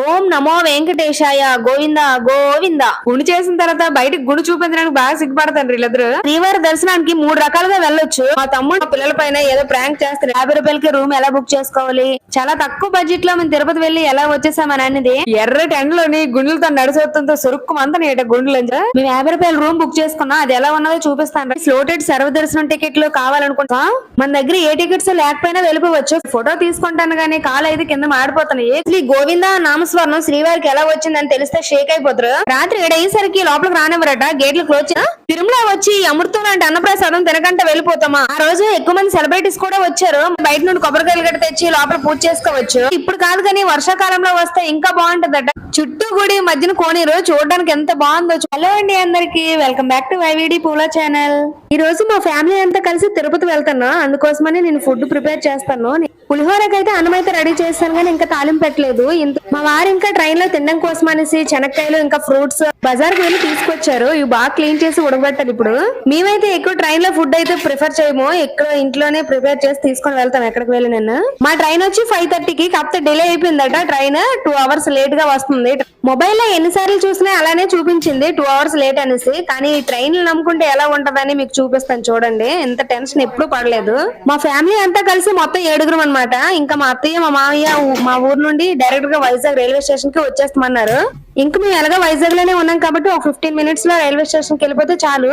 ఓం నమో వెంకటేశాయ గోవింద గోవింద. గుడి చేసిన తర్వాత బయటకు గుడి చూపించడానికి బాగా సిగ్గుపడతాను వీళ్ళిద్దరు. శ్రీవారి దర్శనానికి మూడు రకాలుగా వెళ్ళొచ్చు. మా తమ్ముడు మా పిల్లల పైన ఏదో ప్రాంక్ చేస్తారు యాభై రూపాయలకి రూమ్ ఎలా బుక్ చేసుకోవాలి? చాలా తక్కువ బడ్జెట్లో మేము తిరుపతి వెళ్ళి ఎలా వచ్చేసామని అనేది ఎర్ర టెండ్లోని గుండెలతో నడిచొత్తంతో సురుక్కు మంత నీట గుండెలు మేము యాభై రూపాయల రూమ్ బుక్ చేసుకున్నాం అది ఎలా ఉన్నదో చూపిస్తాను. స్లోటెడ్ సర్వదర్శనం టికెట్లు కావాలనుకుంటా మన దగ్గర ఏ టికెట్స్ లేకపోయినా వెళ్ళిపోవచ్చు. ఫోటో తీసుకుంటాను కానీ కాలు అయితే కింద మాడిపోతున్నాయి. శ్రీ గోవింద స్వర్ణం శ్రీవారికి ఎలా వచ్చిందని తెలిస్తే షేక్ అయిపోతారు. రాత్రి ఏడు అయ్యేసరికి లోపలికి రానివ్వరట గేట్లు క్లోజ్ తిరుమల వచ్చి అమృతం లాంటి అన్నప్రసాదం తినకంటే వెళ్ళిపోతామా? ఆ రోజు ఎక్కువ మంది సెలబ్రిటీస్ కూడా వచ్చారు. బయట నుండి కొబ్బరికాయలు గట్ట తెచ్చి లోపల పూజ చేసుకోవచ్చు. ఇప్పుడు కాదు కానీ వర్షాకాలంలో వస్తే ఇంకా బాగుంటదట. చుట్టూ గుడి మధ్యన కోనీరు చూడడానికి ఎంత బాగుందో హలో అండి అందరికి. వెల్కమ్ బ్యాక్ టు వైవిడి పూలా ఛానల్ ఈ రోజు మా ఫ్యామిలీ అంతా కలిసి తిరుపతి వెళ్తాను అందుకోసమని నేను ఫుడ్ ప్రిపేర్ చేస్తాను. పులిహోరకైతే అన్నం అయితే రెడీ చేస్తాను కానీ ఇంకా తాలింపు పెట్టలేదు. ఇంత- మా వారు ఇంకా ట్రైన్లో తినడం కోసం అనేసి శనక్కాయలు ఇంకా ఫ్రూట్స్ బజార్కి వెళ్ళి తీసుకొచ్చారు. ఇవి బాగా క్లీన్ చేసి ఉడకబెట్టాలి ఇప్పుడు. మేమైతే ఎక్కువ ట్రైన్లో ఫుడ్ అయితే ప్రిఫర్ చేయము. ఎక్కువ ఇంట్లోనే ప్రిపేర్ చేసి తీసుకొని వెళ్తాం ఎక్కడికి వెళ్ళి నేను మా ట్రైన్ వచ్చి ఫైవ్ థర్టీకి కాకపోతే డిలే అయిపోయిందట ట్రైన్. టూ అవర్స్ లేట్గా వస్తుంది. మొబైల్లో ఎన్నిసార్లు చూసినా అలానే చూపించింది. టూ అవర్స్ లేట్ అనేసి. కానీ ట్రైన్ నమ్ముకుంటే ఎలా ఉంటదని మీకు చూపిస్తాను చూడండి. ఎంత టెన్షన్ ఎప్పుడు పడలేదు. మా ఫ్యామిలీ అంతా కలిసి మొత్తం ఏడుగురు అనమాట అనమాట ఇంకా మా అత్తయ్య మా మామయ్య మా ఊరు నుండి డైరెక్ట్గా వైజాగ్ రైల్వే స్టేషన్కి వచ్చేస్తామన్నారు. ఇంకా మేము ఎలాగో వైజాగ్లోనే ఉన్నాం కాబట్టి ఒక ఫిఫ్టీన్ మినిట్స్లో రైల్వే స్టేషన్కి వెళ్ళిపోతే చాలు.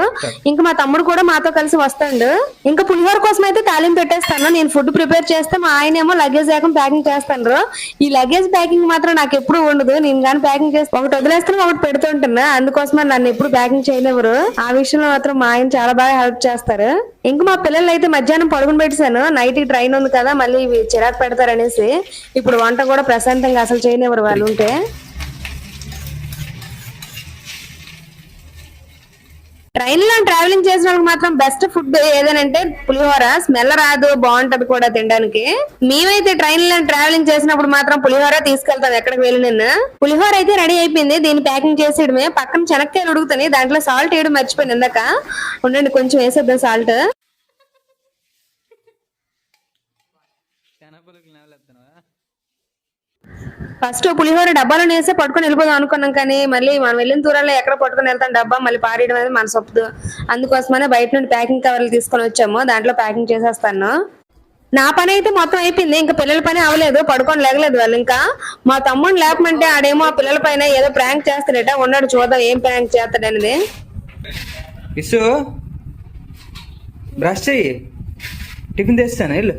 ఇంకా మా తమ్ముడు కూడా మాతో కలిసి వస్తాడు. ఇంకా పులిహోర కోసం అయితే తాలింపు పెట్టేస్తాను. నేను ఫుడ్ ప్రిపేర్ చేస్తే మా ఆయన ఏమో లగేజ్ ఏకం ప్యాకింగ్ చేస్తాను ఈ లగేజ్ ప్యాకింగ్ మాత్రం నాకు ఎప్పుడు ఉండదు. నేను కానీ ప్యాకింగ్ చేసి ఒకటి వదిలేస్తాను ఒకటి పెడుతుంటున్నా అందుకోసమే నన్ను ఎప్పుడు ప్యాకింగ్ చేయలేవరు ఆ విషయంలో మాత్రం మా ఆయన చాలా బాగా హెల్ప్ చేస్తారు. ఇంకా మా పిల్లలు అయితే మధ్యాహ్నం పడుకుని పెట్టేశాను. నైట్ ట్రైన్ ఉంది కదా మళ్ళీ ఇవి చిరాకు పెడతారనేసి. ఇప్పుడు వంట కూడా ప్రశాంతంగా అసలు చేయనివ్వరు వాళ్ళు ఉంటే. ట్రైన్లో ట్రావెలింగ్ చేసిన వాళ్ళకి మాత్రం బెస్ట్ ఫుడ్ ఏదనంటే పులిహోర. స్మెల్ రాదు బాగుంటది కూడా తినడానికి. మేమైతే ట్రైన్లో ట్రావెలింగ్ చేసినప్పుడు మాత్రం పులిహోర తీసుకెళ్తాం ఎక్కడికి వెళ్ళి పులిహోర అయితే రెడీ అయిపోయింది. దీన్ని ప్యాకింగ్ చేసేయడమే. పక్కన చెనక్కాయలు ఉడుకుతాయి దాంట్లో సాల్ట్ వేయడం మర్చిపోయింది ఇందాక. ఉండండి కొంచెం వేసేద్దాం సాల్ట్ ఫస్ట్ పులిహోర డబ్బాలో వేస్తే పట్టుకొని వెళ్ళిపోదాం అనుకున్నాం కానీ మళ్ళీ మనం వెళ్ళిన దూరంలో ఎక్కడ పట్టుకొని వెళ్తాం డబ్బా మళ్ళీ పారేయడం అనేది మన సొప్పు అందుకోసమనే బయట నుండి ప్యాకింగ్ కవర్లు తీసుకొని వచ్చాము. దాంట్లో ప్యాకింగ్ చేసేస్తాను. నా పని అయితే మొత్తం అయిపోయింది. ఇంకా పిల్లల పని అవ్వలేదు. పడుకొని లేగలేదు వాళ్ళు ఇంకా. మా తమ్ముడు లేపమంటే ఆడేమో ఆ పిల్లల పైన ఏదో ప్రాంక్ చేస్తాడట. ఉన్నాడు చూద్దాం ఏం ప్రాంక్ చేస్తాడనేది ఇసు బ్రష్ చెయ్యి. టిఫిన్ తెస్తాను? వెళ్ళు.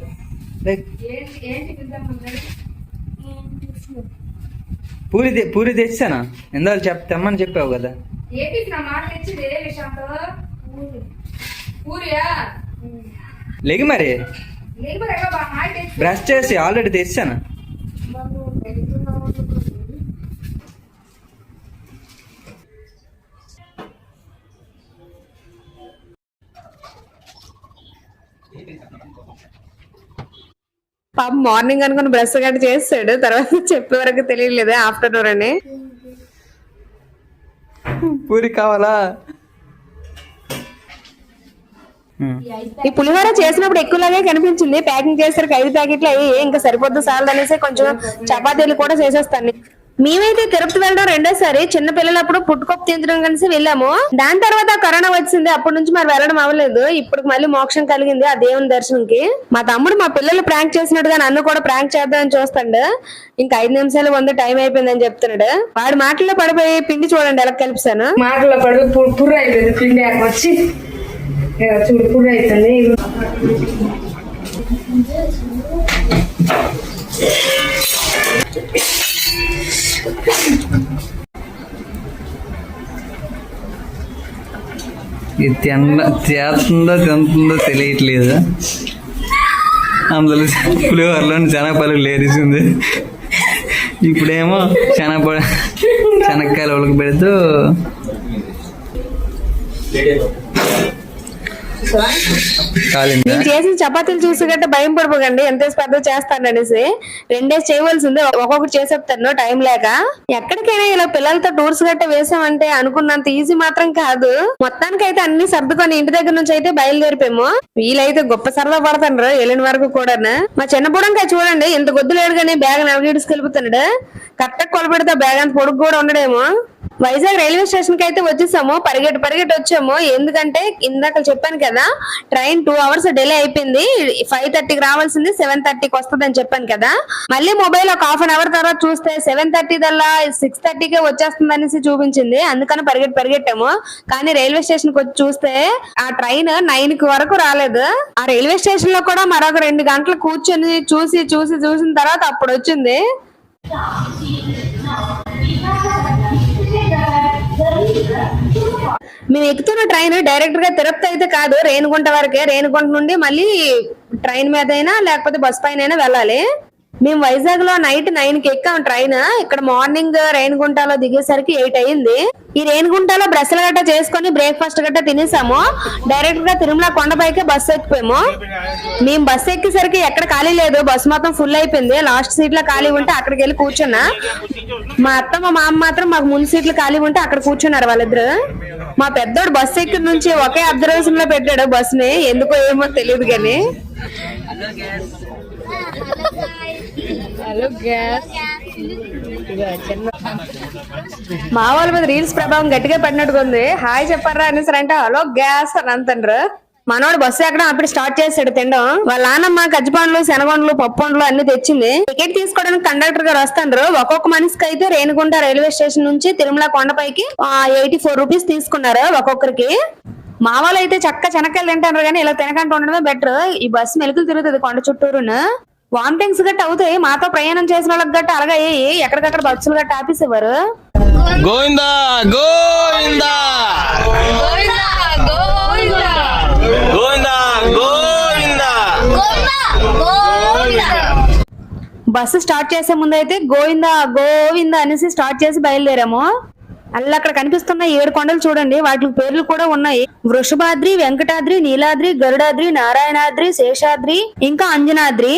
పూరి పూరి తెచ్చానా? ఇందాక చెప్ తెమ్మని చెప్పావు కదా. లేగి మరి. బ్రష్ చేసి ఆల్రెడీ తెచ్చాను? పాప మార్నింగ్ అనుకుని బ్రష్ గట్ట చేస్తాడు తర్వాత చెప్పే వరకు తెలియలేదు ఆఫ్టర్నూన్ అని. పూరి కావాలా. ఈ పులిహోర చేసినప్పుడు ఎక్కువలాగే కనిపించింది. ప్యాకింగ్ చేసరికి ఐదు ప్యాకెట్లు అయ్యి ఇంకా సరిపోద్దు సాలదు అనేసి కొంచెం చపాతీలు కూడా చేసేస్తాను. మేమైతే తిరుపతి వెళ్ళడం రెండోసారి. చిన్న పిల్లలప్పుడు పుట్టుకొప్పు తించడం కలిసి వెళ్ళాము. దాని తర్వాత కరోనా వచ్చింది. అప్పటి నుంచి మరి వెళ్ళడం అవ్వలేదు. ఇప్పుడు మళ్ళీ మోక్షం కలిగింది ఆ దేవుని దర్శనంకి. మా తమ్ముడు మా పిల్లలు ప్రాంక్ చేసినట్టుగా నన్ను కూడా ప్రాంక్ చేద్దామని చూస్తాడు. ఇంకా ఐదు నిమిషాలు వంద టైం అయిపోయిందని చెప్తున్నాడు. వాడి మాటల్లో పడిపోయి పిండి చూడండి ఎలా కలిపిస్తాను. మాటల్లో పడి పుర్రు అయిపోయింది పిండి వచ్చి. చూడు పుర్రు అవుతుంది ఇది తిన్న చేస్తుందో తింటుందో తెలియట్లేదు. అందులో పులిహోరలో శనగపల్లి లేరిసింది ఇప్పుడేమో శనగ శనక్కాయలు ఉడకబెడుతూ నేను చేసిన చపాతీలు చూసి గట్ట భయం పడిపోకండి. ఎంత పెద్ద చేస్తాను అనేసి రెండేసి చేయవలసింది. ఒక్కొక్కటి చేసేస్తాను టైం లేక. ఎక్కడికైనా ఇలా పిల్లలతో టూర్స్ గట్ట వేసామంటే అనుకున్నంత ఈజీ మాత్రం కాదు. మొత్తానికి అయితే అన్ని సర్దుకొని ఇంటి దగ్గర నుంచి అయితే బయలుదేరిపోయాము. వీలైతే గొప్ప సరదా పడతాను వెళ్ళిన వరకు కూడా మా చిన్నప్పుడంకా చూడండి ఇంత గొద్దులేడు కానీ బ్యాగ్ నలగీడుసుకెళ్ళిపోతున్నాడు కరెక్ట్ కొలబెడితే బ్యాగ్ అంత పొడుగు కూడా ఉండడేమో. వైజాగ్ రైల్వే స్టేషన్కి అయితే వచ్చేసాము. పరిగెట్టు పరిగెట్టు వచ్చాము. ఎందుకంటే ఇందాక చెప్పాను కదా ట్రైన్ టూ అవర్స్ డిలే అయిపోయింది. ఫైవ్ థర్టీకి రావాల్సింది సెవెన్ థర్టీకి వస్తుంది చెప్పాను కదా. మళ్ళీ మొబైల్ ఒక హాఫ్ అన్ అవర్ తర్వాత చూస్తే సెవెన్ థర్టీ దల్లా సిక్స్ థర్టీకే వచ్చేస్తుంది అనేసి చూపించింది. అందుకని పరిగెట్టు పరిగెట్టాము. కానీ రైల్వే స్టేషన్కి వచ్చి చూస్తే ఆ ట్రైన్ నైన్కి వరకు రాలేదు. ఆ రైల్వే స్టేషన్లో కూడా మరొక రెండు గంటలు కూర్చొని చూసి చూసి చూసిన తర్వాత అప్పుడు వచ్చింది. మేము ఎక్కుతున్న ట్రైన్ డైరెక్ట్గా తిరుపతి అయితే కాదు రేణిగుంట వరకే. రేణిగుంట నుండి మళ్ళీ ట్రైన్ మీద అయినా లేకపోతే బస్ పైన అయినా వెళ్ళాలి. మేము వైజాగ్లో నైట్ నైన్కి ఎక్కాం ట్రైన్ ఇక్కడ మార్నింగ్ రేణిగుంటలో దిగేసరికి ఎయిట్ అయింది. ఈ రేణిగుంటలో బ్రష్ల గట్ట చేసుకొని బ్రేక్ఫాస్ట్ గట్ట తినేసాము. డైరెక్ట్గా తిరుమల కొండపైకే బస్సు ఎక్కిపోయాము. మేము బస్సు ఎక్కేసరికి ఎక్కడ ఖాళీ లేదు. బస్సు మొత్తం ఫుల్ అయిపోయింది. లాస్ట్ సీట్లో ఖాళీ ఉంటే అక్కడికి వెళ్ళి కూర్చున్నా. మా అత్త మా మామ మాత్రం మాకు ముందు సీట్లు ఖాళీ ఉంటే అక్కడ కూర్చున్నారు వాళ్ళిద్దరు. మా పెద్దోడు బస్సు ఎక్కి నుంచి ఒకే అబ్జర్వేషన్లో పెట్టాడు బస్ని ఎందుకో ఏమో తెలియదు కానీ. మా వాళ్ళ మీద రీల్స్ ప్రభావం గట్టిగా పడినట్టుగా ఉంది. హాయ్ చెప్పారా అనేసి అంటే హలో గ్యాస్ అని అంటారు మనోడు బస్సు ఎక్కడం అప్పుడు స్టార్ట్ చేసాడు తినడం. వాళ్ళ నాన్నమ్మ కజ్జిపండ్లు శనగొండలు పప్పుండ్లు అన్ని తెచ్చింది. టికెట్ తీసుకోవడానికి కండక్టర్ గారు వస్తారు ఒక్కొక్క మనిషికి అయితే రేణిగుంట రైల్వే స్టేషన్ నుంచి తిరుమల కొండపైకి ఎయిటీ ఫోర్ రూపీస్ తీసుకున్నారు ఒక్కొక్కరికి. మా వాళ్ళు అయితే చక్క చెనక్కాయలు తింటారు కానీ ఇలా తినకుండా ఉండడమే బెటర్ ఈ బస్సు మెలుకులు తిరుగుతుంది కొండ చుట్టూరును. వామిటింగ్స్ గట్ట అవుతాయి. మాతో ప్రయాణం చేసిన వాళ్ళకి గట్ట అలాగే ఎక్కడికక్కడ బస్సులు గట్ట ఆపేసేవారు? గోవిందా గోవిందా. బస్సు స్టార్ట్ చేసే ముందు అయితే గోవిందా గోవిందా అనేసి స్టార్ట్ చేసి బయలుదేరాము. అల్ల అక్కడ కనిపిస్తున్న ఏడు కొండలు చూడండి. వాటి పేర్లు కూడా ఉన్నాయి. వృషభాద్రి వెంకటాద్రి నీలాద్రి గరుడాద్రి నారాయణాద్రి శేషాద్రి ఇంకా అంజనాద్రి.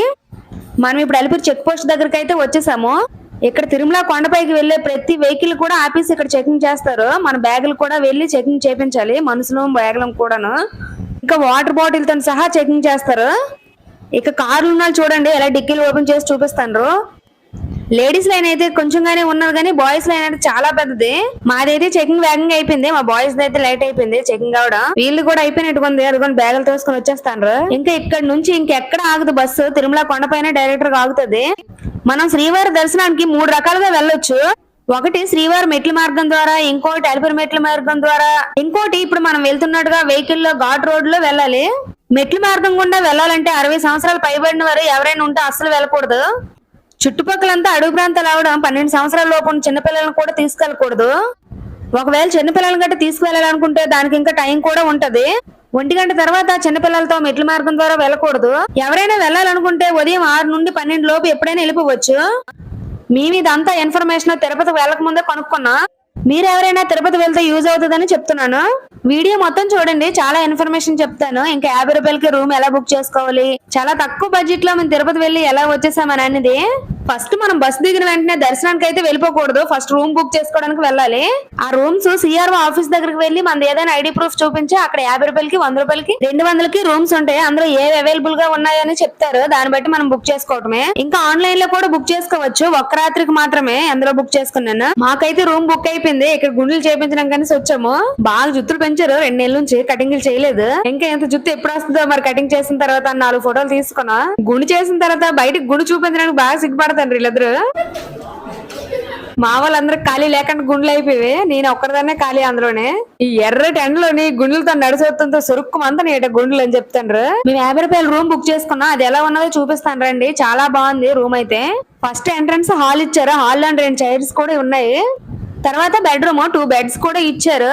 మనం ఇప్పుడు అలిపిరి చెక్ పోస్ట్ దగ్గరికి అయితే వచ్చేసాము. ఇక్కడ తిరుమల కొండపైకి వెళ్ళే ప్రతి వెహికల్ కూడా ఆపేసి ఇక్కడ చెకింగ్ చేస్తారు. మన బ్యాగులు కూడా వెళ్ళి చెకింగ్ చేపించాలి మనుషులు బ్యాగులం కూడాను. ఇంకా వాటర్ బాటిల్తో సహా చెకింగ్ చేస్తారు. ఇక కార్లు ఉన్నాయి చూడండి ఎలా డిక్కీలు ఓపెన్ చేసి చూపిస్తాను లేడీస్ లైన్ అయితే కొంచెంగానే ఉన్నారు కానీ బాయ్స్ లైన్ అయితే చాలా పెద్దది. మాదైతే చెకింగ్ వేగంగా అయిపోయింది. మా బాయ్స్ అయితే లైట్ అయిపోయింది చెకింగ్ అవడం వీళ్ళు కూడా అయిపోయినట్టుకుంది అదిగోని బ్యాగులు తోసుకొని వచ్చేస్తాను ఇంకా ఇక్కడ నుంచి ఇంకెక్కడ ఆగదు బస్సు తిరుమల కొండపైన డైరెక్టర్గా ఆగుతుంది. మనం శ్రీవారి దర్శనానికి మూడు రకాలుగా వెళ్ళొచ్చు. ఒకటి శ్రీవారి మెట్ల మార్గం ద్వారా ఇంకోటి అలిపిరి మెట్ల మార్గం ద్వారా. ఇంకోటి ఇప్పుడు మనం వెళ్తున్నట్టుగా వెహికల్లో ఘాట్ రోడ్లో వెళ్ళాలి. మెట్ల మార్గం గుండా వెళ్ళాలంటే అరవై సంవత్సరాలు పైబడిన వారు ఎవరైనా ఉంటే అస్సలు వెళ్ళకూడదు. చుట్టుపక్కలంతా అడవి ప్రాంతాలు అవడం పన్నెండు సంవత్సరాల లోపు చిన్నపిల్లలను కూడా తీసుకెళ్ళకూడదు. ఒకవేళ చిన్నపిల్లలను గట్టి తీసుకువెళ్ళాలనుకుంటే దానికి ఇంకా టైం కూడా ఉంటది. ఒంటి గంట తర్వాత చిన్నపిల్లలతో మెట్ల మార్గం ద్వారా వెళ్ళకూడదు. ఎవరైనా వెళ్ళాలనుకుంటే ఉదయం ఆరు నుండి పన్నెండు లోపు ఎప్పుడైనా వెళ్ళిపోవచ్చు. మేము ఇదంతా ఇన్ఫర్మేషన్ తిరుపతి వెళ్ళక ముందే కొనుక్కున్నా మీరు ఎవరైనా తిరుపతి వెళ్తే యూజ్ అవుతుందని చెప్తున్నాను. వీడియో మొత్తం చూడండి చాలా ఇన్ఫర్మేషన్ చెప్తాను. ఇంకా యాభై రూపాయలకి రూమ్ ఎలా బుక్ చేసుకోవాలి? చాలా తక్కువ బడ్జెట్లో మేము తిరుపతి వెళ్ళి ఎలా వచ్చేసామని అనేది ఫస్ట్ మనం బస్ దిగిన వెంటనే దర్శనానికి అయితే వెళ్ళిపోకూడదు. ఫస్ట్ రూమ్ బుక్ చేసుకోవడానికి వెళ్ళాలి. ఆ రూమ్స్ సిఆర్ఓ ఆఫీస్ దగ్గరికి వెళ్ళి మనది ఏదైనా ఐడి ప్రూఫ్ చూపించి అక్కడ యాభై రూపాయలకి వంద రూపాయలకి రెండు వందలకి రూమ్స్ ఉంటాయి. అందులో ఏవి అవైలబుల్గా ఉన్నాయని చెప్తారు. దాన్ని బట్టి మనం బుక్ చేసుకోవటమే. ఇంకా ఆన్లైన్లో కూడా బుక్ చేసుకోవచ్చు. ఒక్క రాత్రికి మాత్రమే అందులో బుక్ చేసుకున్నాను. మాకైతే రూమ్ బుక్ అయిపోయింది. ఇక్కడ గుండెలు చేపించడం కానీ వచ్చాము. బాగా జుత్తులు పెంచారు. రెండు నెలల నుంచి కటింగ్లు చేయలేదు. ఇంకా ఎంత జుత్తు ఎప్పుడు వస్తుందో మరి కటింగ్ చేసిన తర్వాత నాలుగు ఫోటోలు తీసుకున్నా. గుండు చేసిన తర్వాత బయటకు గుండు చూపించడానికి బాగా సిగ్గుపడతాను వీళ్ళిద్దరు మా వాళ్ళందరూ ఖాళీ లేకుండా గుండెలు అయిపోయి నేను ఒక్కరిదానే ఖాళీ అందులోనే. ఈ ఎర్రటి ఎండలోని గుండెలతో నడిచొత్తంతో సొరుక్కుమంతా నీట గుండెలు అని చెప్తాండ్రు. మేము యాభై రూపాయలు రూమ్ బుక్ చేసుకున్నా అది ఎలా ఉన్నదో చూపిస్తాను రండి. చాలా బాగుంది రూమ్ అయితే. ఫస్ట్ ఎంట్రన్స్ హాల్ ఇచ్చారు. హాల్లో రెండు చైర్స్ కూడా ఉన్నాయి. తర్వాత బెడ్రూమ్ టూ బెడ్స్ కూడా ఇచ్చారు.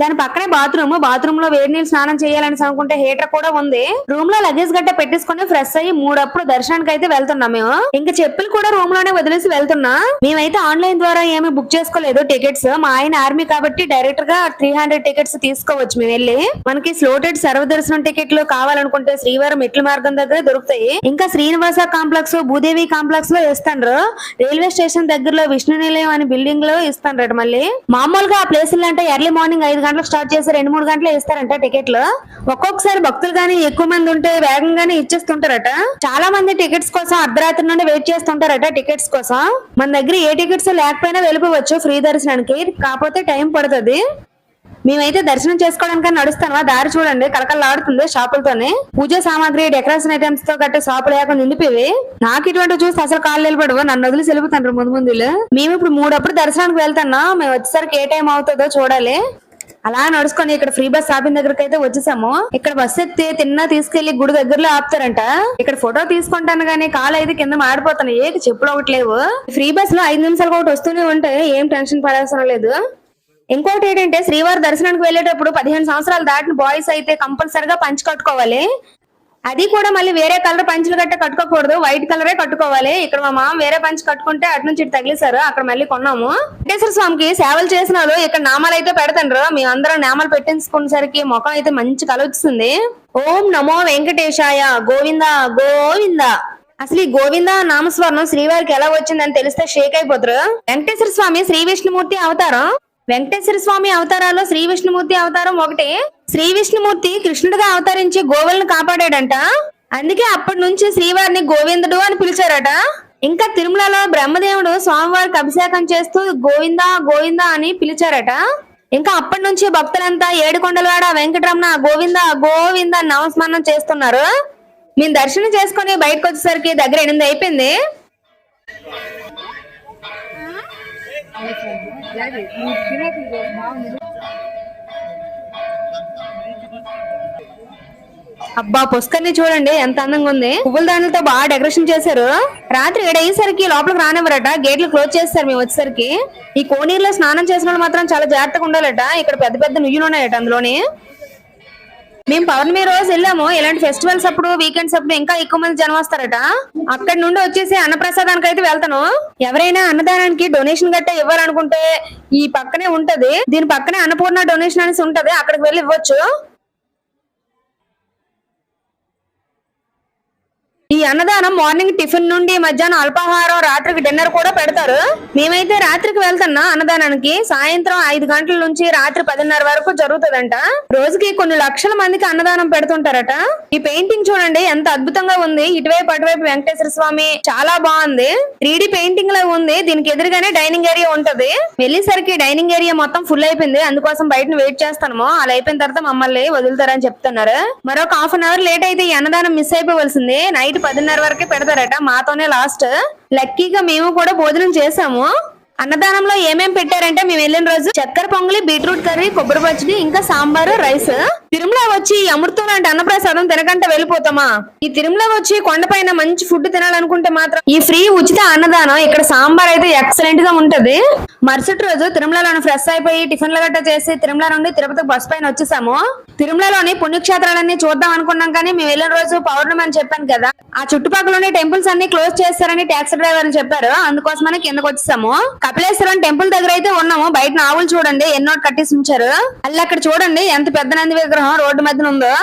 దాని పక్కనే బాత్రూమ్. బాత్రూమ్లో వేడి నీళ్ళు స్నానం చేయాలని అనుకుంటే హీటర్ కూడా ఉంది. రూమ్లో లగేజ్ గట్ట పెట్టేసుకుని ఫ్రెష్ అయ్యి మూడప్పుడు దర్శనానికి అయితే వెళ్తున్నాం మేము. ఇంకా చెప్పులు కూడా రూమ్లోనే వదిలేసి వెళ్తున్నా. మేమైతే ఆన్లైన్ ద్వారా ఏమి బుక్ చేసుకోలేదు టికెట్స్. మా ఆయన ఆర్మీ కాబట్టి డైరెక్ట్గా త్రీ హండ్రెడ్ టికెట్స్ తీసుకోవచ్చు మేము వెళ్ళి. మనకి స్లోటెడ్ సర్వదర్శనం టికెట్లు కావాలనుకుంటే శ్రీవారం మెట్ల మార్గం దగ్గర దొరుకుతాయి. ఇంకా శ్రీనివాస కాంప్లెక్స్ భూదేవి కాంప్లెక్స్లో ఇస్తాండ్రు. రైల్వే స్టేషన్ దగ్గరలో విష్ణు నిలయం అనే బిల్డింగ్లో ఇస్తాండ్రట మళ్ళీ. మామూలుగా ఆ ప్లేసులు అంటే ఎర్లీ మార్నింగ్ ఐదు గంటలకు స్టార్ట్ చేసి రెండు మూడు గంటలు ఇస్తారంట టికెట్లు. ఒక్కొక్కసారి భక్తులు గానీ ఎక్కువ మంది ఉంటే వేగంగానే ఇచ్చేస్తుంటారట. చాలా మంది టికెట్స్ కోసం అర్ధరాత్రి నుండి వెయిట్ చేస్తుంటారట టికెట్స్ కోసం. మన దగ్గర ఏ టికెట్స్ లేకపోయినా వెళ్ళిపోవచ్చు ఫ్రీ దర్శనానికి. కాకపోతే టైం పడుతుంది. మేమైతే దర్శనం చేసుకోవడానికి నడుస్తాను దారి చూడండి. కలకల్లాడుతుంది షాపులతోనే. పూజ సామాగ్రి డెకరేషన్ ఐటమ్స్తో గట్ట షాపులు లేకుండా నిండిపోయి నాకు ఇటువంటి చూసి అసలు కాళ్ళు నిలబడవు. నన్ను వదిలి వెళ్ళిపోతారు ముందు ముందులు మేము ఇప్పుడు మూడప్పుడు దర్శనానికి వెళ్తాన్నా. మేము వచ్చేసరికి ఏ టైం అవుతుందో చూడాలి. అలా నడుచుకొని ఇక్కడ ఫ్రీ బస్ ఆపిన దగ్గరకి అయితే వచ్చేసాము. ఇక్కడ బస్ ఎత్తి తిన్నా తీసుకెళ్ళి గుడి దగ్గరలో ఆపుతారంట. ఇక్కడ ఫోటో తీసుకుంటాను గానీ కాలు అయితే కింద మాడిపోతున్నాయి. ఏది చెప్పులు ఒకటి లేవు. ఫ్రీ బస్లో ఐదు నిమిషాలు ఒకటి వస్తూనే ఉంటే ఏం టెన్షన్ పడాల్సిన లేదు. ఇంకోటి ఏంటంటే శ్రీవారి దర్శనానికి వెళ్ళేటప్పుడు పదిహేను సంవత్సరాలు దాటిన బాయ్స్ అయితే కంపల్సరిగా పంచి కట్టుకోవాలి. అది కూడా మళ్ళీ వేరే కలర్ పంచులు గట్ట కట్టుకోకూడదు. వైట్ కలరే కట్టుకోవాలి. ఇక్కడ మా మామ వేరే పంచి కట్టుకుంటే అటు నుంచి ఇటు తగిలేశారు. అక్కడ మళ్ళీ కొన్నాము. వెంకటేశ్వర స్వామికి సేవలు చేసిన ఇక్కడ నామాలు అయితే పెడతాండ్రు. మేము అందరం నామాలు పెట్టించుకునేసరికి ముఖం అయితే మంచి కల వచ్చింది. ఓం నమో వెంకటేశాయ. గోవింద గోవింద. అసలు ఈ గోవింద నామస్వరణం శ్రీవారికి ఎలా వచ్చిందని తెలిస్తే షేక్ అయిపోతారు. వెంకటేశ్వర స్వామి శ్రీ విష్ణుమూర్తి అవతారం. వెంకటేశ్వర స్వామి అవతారాల్లో శ్రీ విష్ణుమూర్తి అవతారం ఒకటి. శ్రీ విష్ణుమూర్తి కృష్ణుడిగా అవతరించి గోవులను కాపాడాడంట. అందుకే అప్పటి నుంచి శ్రీవారిని గోవిందుడు అని పిలిచారట. ఇంకా తిరుమలలో బ్రహ్మదేవుడు స్వామివారికి అభిషేకం చేస్తూ గోవింద గోవింద అని పిలిచారట. ఇంకా అప్పటి నుంచి భక్తులంతా ఏడుకొండలవాడ వెంకటరమణ గోవింద గోవింద అని నామస్మరణం చేస్తున్నారు. మేము దర్శనం చేసుకుని బయటకు వచ్చేసరికి దగ్గర ఎనిమిది అయిపోయింది. అబ్బా పుస్కర్ని చూడండి ఎంత అందంగా ఉంది. పువ్వుల దానితో బాగా డెకరేషన్ చేశారు. రాత్రి ఏడు అయ్యేసరికి లోపలికి రానివ్వరట గేట్లు క్లోజ్ చేస్తారు మేము వచ్చేసరికి. ఈ కోనీరులో స్నానం చేసిన వాళ్ళు మాత్రం చాలా జాగ్రత్తగా ఉండాలట. ఇక్కడ పెద్ద పెద్ద నుయ్యులు ఉన్నాయట అందులోని. మేము పౌర్ణమి రోజు వెళ్ళాము. ఇలాంటి ఫెస్టివల్స్ అప్పుడు వీకెండ్స్ అప్పుడు ఇంకా ఎక్కువ మంది జనం వస్తారట. అక్కడ నుండి వచ్చేసి అన్నప్రసాదానికి అయితే వెళ్తాను. ఎవరైనా అన్నదానానికి డొనేషన్ గట్టా ఇవ్వాలనుకుంటే ఈ పక్కనే ఉంటది. దీని పక్కనే అన్నపూర్ణ డొనేషన్ అనేసి ఉంటది. అక్కడికి వెళ్ళి ఇవ్వచ్చు. ఈ అన్నదానం మార్నింగ్ టిఫిన్ నుండి మధ్యాహ్నం అల్పాహారం రాత్రికి డిన్నర్ కూడా పెడతారు. మేమైతే రాత్రికి వెళ్తున్నా అన్నదానానికి. సాయంత్రం ఐదు గంటల నుంచి రాత్రి పదిన్నర వరకు జరుగుతుందంట. రోజుకి కొన్ని లక్షల మందికి అన్నదానం పెడుతుంటారట. ఈ పెయింటింగ్ చూడండి ఎంత అద్భుతంగా ఉంది. ఇటువైపు అటువైపు వెంకటేశ్వర స్వామి చాలా బాగుంది. త్రీ పెయింటింగ్లో ఉంది. దీనికి ఎదురుగానే డైనింగ్ ఏరియా ఉంటది. వెళ్ళేసరికి డైనింగ్ ఏరియా మొత్తం ఫుల్ అయిపోయింది. అందుకోసం బయట వెయిట్ చేస్తాము అలా అయిపోయిన తర్వాత మమ్మల్ని వదులుతారని చెప్తున్నారు. మరొక హాఫ్ అన్ అవర్ లేట్ అయితే ఈ అన్నదానం మిస్ అయిపోవలసింది. నైట్ పదిన్నర వరకే పెడతారట మాతోనే లాస్ట్ లక్కీగా మేము కూడా భోజనం చేసాము. అన్నదానంలో ఏమేం పెట్టారంటే మేము వెళ్ళిన రోజు చక్కెర పొంగలి బీట్రూట్ కర్రీ కొబ్బరి పచ్చడి ఇంకా సాంబారు రైస్. తిరుమల వచ్చి అమృతం లాంటి అన్నప్రసాదం తినకంటే వెళ్ళిపోతామా? ఈ తిరుమల వచ్చి కొండపైన మంచి ఫుడ్ తినాలనుకుంటే మాత్రం ఈ ఫ్రీ ఉచిత అన్నదానం ఇక్కడ సాంబార్ అయితే ఎక్సలెంట్గా ఉంటది. మరుసటి రోజు తిరుమలలోని ఫ్రెష్ అయిపోయి టిఫిన్ల గట్ట చేసి తిరుమల నుండి తిరుపతి బస్ పైన వచ్చేసాము. తిరుమలలోని పుణ్యక్షేత్రాలన్నీ చూద్దాం అనుకున్నాం కానీ మేము వెళ్ళిన రోజు పౌర్ణమి అని చెప్పాను కదా. ఆ చుట్టుపక్కల టెంపుల్స్ అన్ని క్లోజ్ చేస్తారని ట్యాక్సీ డ్రైవర్ అని చెప్పారు. అందుకోసమని కిందకు వచ్చేసాము. కపిలేశ్వరం టెంపుల్ దగ్గర అయితే ఉన్నాము. బయట ఆవులు చూడండి. ఎన్నో కట్టేసి ఉంచారు. అల్లి అక్కడ చూడండి. ఎంత పెద్ద నంది విగ్రహం రోడ్డు మధ్యన ఉందో.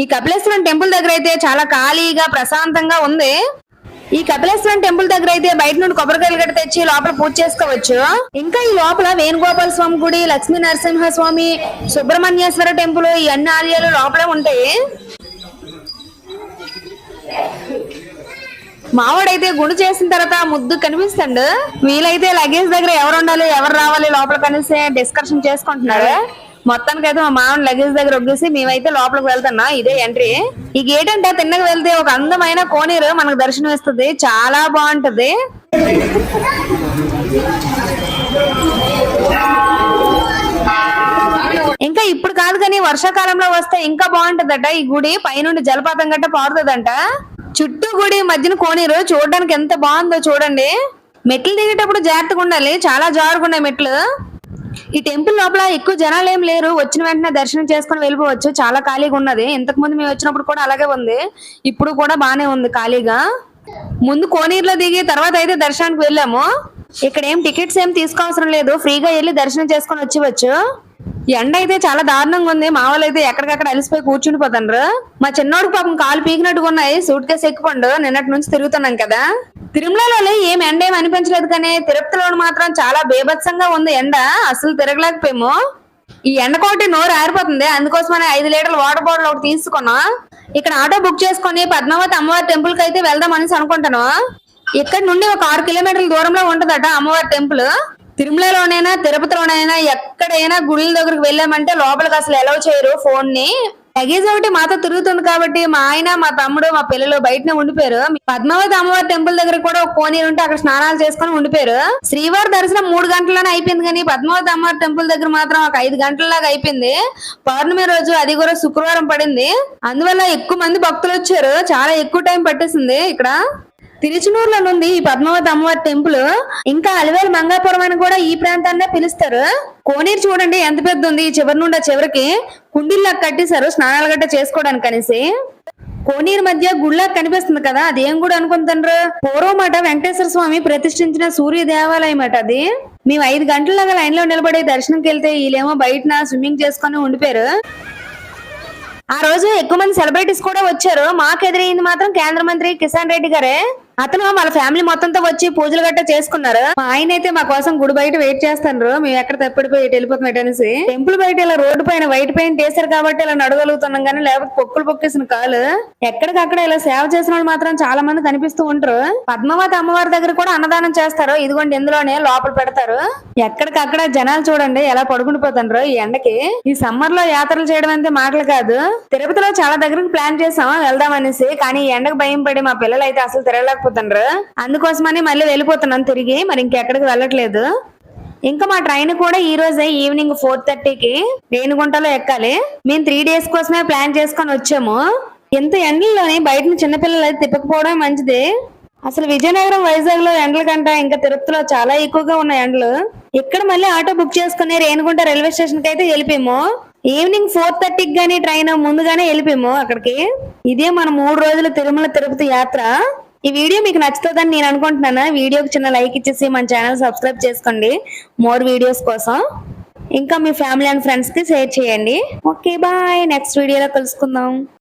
ఈ కపిలేశ్వరం టెంపుల్ దగ్గర అయితే చాలా ఖాళీగా ప్రశాంతంగా ఉంది. ఈ కపిలేశ్వరం టెంపుల్ దగ్గర అయితే బయట నుండి కొబ్బరికాయలు గట్ట తెచ్చి లోపల పూజ చేసుకోవచ్చు. ఇంకా ఈ లోపల వేణుగోపాల స్వామి గుడి లక్ష్మీ నరసింహ స్వామి సుబ్రహ్మణ్యేశ్వర టెంపుల్ ఈ అన్ని ఆలయాలు లోపలే ఉంటాయి. మావాడైతే గుడి చేసిన తర్వాత ముద్దు కనిపిస్తాడు. వీలైతే లగేజ్ దగ్గర ఎవరు ఉండాలి ఎవరు రావాలి లోపల కనిస్తే డిస్కషన్ చేసుకుంటున్నారు మొత్తానికి అయితే మా మామూలు లగేజ్ దగ్గర ఒగ్గేసి మేమైతే లోపలికి వెళ్తున్నా ఇదే ఎంట్రీ ఈ గేట్ అంటే తిన్నగా వెళ్తే ఒక అందమైన కోనేరు మనకు దర్శనం ఇస్తుంది. చాలా బాగుంటది. ఇంకా ఇప్పుడు కాదు కానీ వర్షాకాలంలో వస్తే ఇంకా బాగుంటదట. ఈ గుడి పైనుండి జలపాతం గట్ట పారుతుందంట. చుట్టూ గుడి మధ్యన కోనీరు. చూడడానికి ఎంత బాగుందో చూడండి. మెట్లు దిగేటప్పుడు జాగ్రత్తగా ఉండాలి. చాలా జారుకున్నాయి మెట్లు. ఈ టెంపుల్ లోపల ఎక్కువ జనాలు ఏం లేరు. వచ్చిన వెంటనే దర్శనం చేసుకుని వెళ్ళిపోవచ్చు. చాలా ఖాళీగా ఉన్నది. ఇంతకు ముందు మేము వచ్చినప్పుడు కూడా అలాగే ఉంది. ఇప్పుడు కూడా బానే ఉంది ఖాళీగా. ముందు కోనీరులో దిగి తర్వాత అయితే దర్శనానికి వెళ్ళాము. ఇక్కడ ఏం టికెట్స్ ఏం తీసుకోవసరం లేదు. ఫ్రీగా వెళ్ళి దర్శనం చేసుకొని వచ్చేవచ్చు. ఎండ అయితే చాలా దారుణంగా ఉంది. మా వాళ్ళు అయితే ఎక్కడికక్కడ అలిసిపోయి కూర్చుని పోతాండ్రు మా చిన్నోడికి పాపం కాలు పీకినట్టుగా ఉన్నాయి. సూట్ కేసు ఎక్కుపండు నిన్నటి నుంచి తిరుగుతున్నాం కదా. తిరుమలలోనే ఏం ఎండ ఏం అనిపించలేదు కానీ తిరుపతిలో మాత్రం చాలా బేభత్సంగా ఉంది ఎండ. అసలు తిరగలేకపోయాము. ఈ ఎండకోటి నోరు ఆరిపోతుంది. అందుకోసమని ఐదు లీటర్ల వాటర్ బాటిల్ ఒకటి తీసుకున్నా. ఇక్కడ ఆటో బుక్ చేసుకొని పద్మావతి అమ్మవారి టెంపుల్కి అయితే వెళ్దాం అనేసి అనుకుంటాను. ఇక్కడ నుండి ఒక ఆరు కిలోమీటర్ల దూరంలో ఉంటదట అమ్మవారి టెంపుల్ తిరుమలలోనైనా తిరుపతిలోనైనా ఎక్కడైనా గుళ్ళ దగ్గరికి వెళ్ళామంటే లోపలికి అసలు ఎలా చేయరు ఫోన్ని. లగేజ్ ఒకటి మాతో తిరుగుతుంది కాబట్టి మా ఆయన మా తమ్ముడు మా పిల్లలు బయటనే ఉండిపోయారు. పద్మావతి అమ్మవారి టెంపుల్ దగ్గర కూడా ఒక కోనేరు ఉంటే అక్కడ స్నానాలు చేసుకొని ఉండిపోయారు. శ్రీవారి దర్శనం మూడు గంటల్లోనే అయిపోయింది కానీ పద్మావతి అమ్మవారి టెంపుల్ దగ్గర మాత్రం ఒక ఐదు గంటలలాగా అయిపోయింది. పౌర్ణమి రోజు అది కూడా శుక్రవారం పడింది. అందువల్ల ఎక్కువ మంది భక్తులు వచ్చారు. చాలా ఎక్కువ టైం పట్టేసింది ఇక్కడ. తిరుచునూరులో ఉంది ఈ పద్మావతి అమ్మవారి టెంపుల్ ఇంకా అలివేలు మంగాపురం అని కూడా ఈ ప్రాంతాన్నే పిలుస్తారు. కోనేరు చూడండి ఎంత పెద్ద ఉంది ఈ చివరి నుండి చివరికి కుండీల్లా కట్టేశారు స్నానాలు గట్ట చేసుకోవడానికి అనేసి. కోనేరు మధ్య గుళ్ళ కనిపిస్తుంది కదా అది ఏం గుడి అనుకుంటారు పూర్వమాట వెంకటేశ్వర స్వామి ప్రతిష్ఠించిన సూర్య దేవాలయం అట అది. మేము ఐదు గంటలలాగా లైన్లో నిలబడి దర్శనంకి వెళ్తే వీళ్ళేమో బయట స్విమ్మింగ్ చేసుకుని ఉండిపోయారు. ఆ రోజు ఎక్కువ మంది సెలబ్రిటీస్ కూడా వచ్చారు. మాకు ఎదురైంది మాత్రం కేంద్ర మంత్రి కిసాన్ రెడ్డి గారే. అతను వాళ్ళ ఫ్యామిలీ మొత్తంతో వచ్చి పూజలు గట్ట చేసుకున్నారు. మా ఆయన అయితే మా కోసం గుడి బయట వెయిట్ చేస్తాను మేము ఎక్కడ తప్పిడిపోయి ఇటు అనేసి. టెంపుల్ బయట ఇలా రోడ్డు పైన వైట్ పెయింట్ వేసారు కాబట్టి ఇలా నడగలుగుతున్నాం కానీ లేకపోతే పొక్కులు పొక్కేసిన కాలు. ఎక్కడికక్కడ ఇలా సేవ చేసిన వాళ్ళు మాత్రం చాలా మంది కనిపిస్తూ ఉంటారు పద్మావతి అమ్మవారి దగ్గర కూడా అన్నదానం చేస్తారు. ఇదిగోండి ఇందులోనే లోపల పెడతారు. ఎక్కడికక్కడ జనాలు చూడండి ఎలా పడుకుని పోతుండ్రు ఈ ఎండకి. ఈ సమ్మర్లో యాత్రలు చేయడం అంటే మాటలు కాదు. తిరుపతిలో చాలా దగ్గరకు ప్లాన్ చేసాం. వెళ్దాం అనేసి. కానీ ఈ ఎండకు భయం పడి మా పిల్లలు అయితే అసలు తిరగలేకపోతుండ్రు అందుకోసమని మళ్ళీ వెళ్ళిపోతున్నాం తిరిగి మరి ఇంకెక్కడికి వెళ్ళట్లేదు. ఇంకా మా ట్రైన్ కూడా ఈ రోజే ఈవినింగ్ ఫోర్ థర్టీకి రేణిగుంటలో ఎక్కాలి. మేము త్రీ డేస్ కోసమే ప్లాన్ చేసుకొని వచ్చాము. ఎంత ఎండల్లోని బయట చిన్నపిల్లలు అయితే తిప్పకపోవడం మంచిది. అసలు విజయనగరం వైజాగ్లో ఎండల కంట ఇంకా తిరుపతిలో చాలా ఎక్కువగా ఉన్నాయి ఎండలు. ఇక్కడ మళ్ళీ ఆటో బుక్ చేసుకుని రేణిగుంట రైల్వే స్టేషన్కి అయితే వెళ్ళిపోయాము. ఈవినింగ్ ఫోర్ థర్టీకి గానీ ట్రైన్ ముందుగానే వెళ్ళిపోయాము అక్కడికి. ఇదే మన మూడు రోజుల తిరుమల తిరుపతి యాత్ర. ఈ వీడియో మీకు నచ్చుతుందని నేను అనుకుంటున్నాను. వీడియోకి చిన్న లైక్ ఇచ్చేసి మన ఛానల్ సబ్స్క్రైబ్ చేసుకోండి. మోర్ వీడియోస్ కోసం. ఇంకా మీ ఫ్యామిలీ అండ్ ఫ్రెండ్స్కి షేర్ చేయండి. Okay bye. నెక్స్ట్ వీడియోలో కలుసుకుందాం.